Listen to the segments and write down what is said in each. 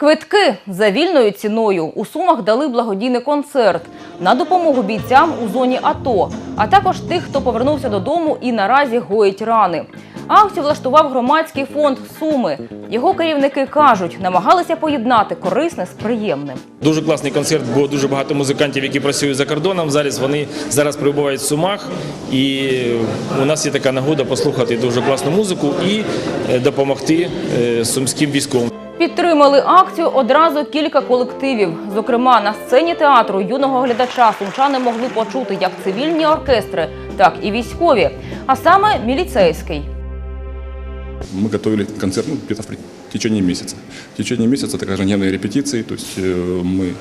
Квитки за вільною ціною у Сумах дали благодійний концерт на допомогу бійцям у зоні АТО, а також тих, хто повернувся додому і наразі гоїть рани. Акцію влаштував громадський фонд Суми. Його керівники кажуть, намагалися поєднати корисне з приємним. Дуже класний концерт, було дуже багато музикантів, які працюють за кордоном. Зараз вони зараз перебувають в Сумах, і у нас є така нагода послухати дуже класну музику і е, допомогти е, сумським військовим. Підтримали акцію одразу кілька колективів. Зокрема, на сцені театру юного глядача сумчани могли почути як цивільні оркестри, так і військові, а саме міліцейський. Мы готовили этот концерт ну, где-то в течение месяца. В течение месяца это ежедневные репетиции, то есть э, мы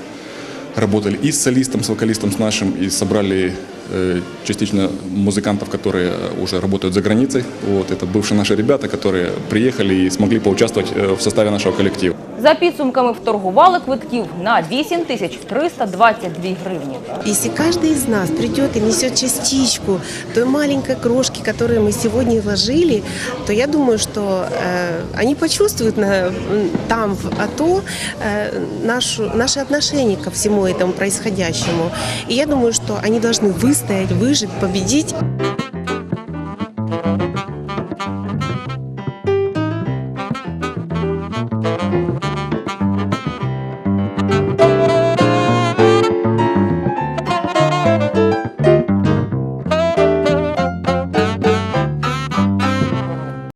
работали и с солистом, с вокалистом, с нашим, и собрали э, частично музыкантов, которые уже работают за границей. Вот, это бывшие наши ребята, которые приехали и смогли поучаствовать э, в составе нашего коллектива. За підсумками вторгували квитків на 8 тисяч 322 гривні. Если каждый из нас придет и несет частичку той маленькой крошки, которую мы сегодня вложили, то я думаю, что э, они почувствуют на, м, там, в АТО, э, нашу, наше отношение ко всему этому происходящему. И я думаю, что они должны выстоять, выжить, победить.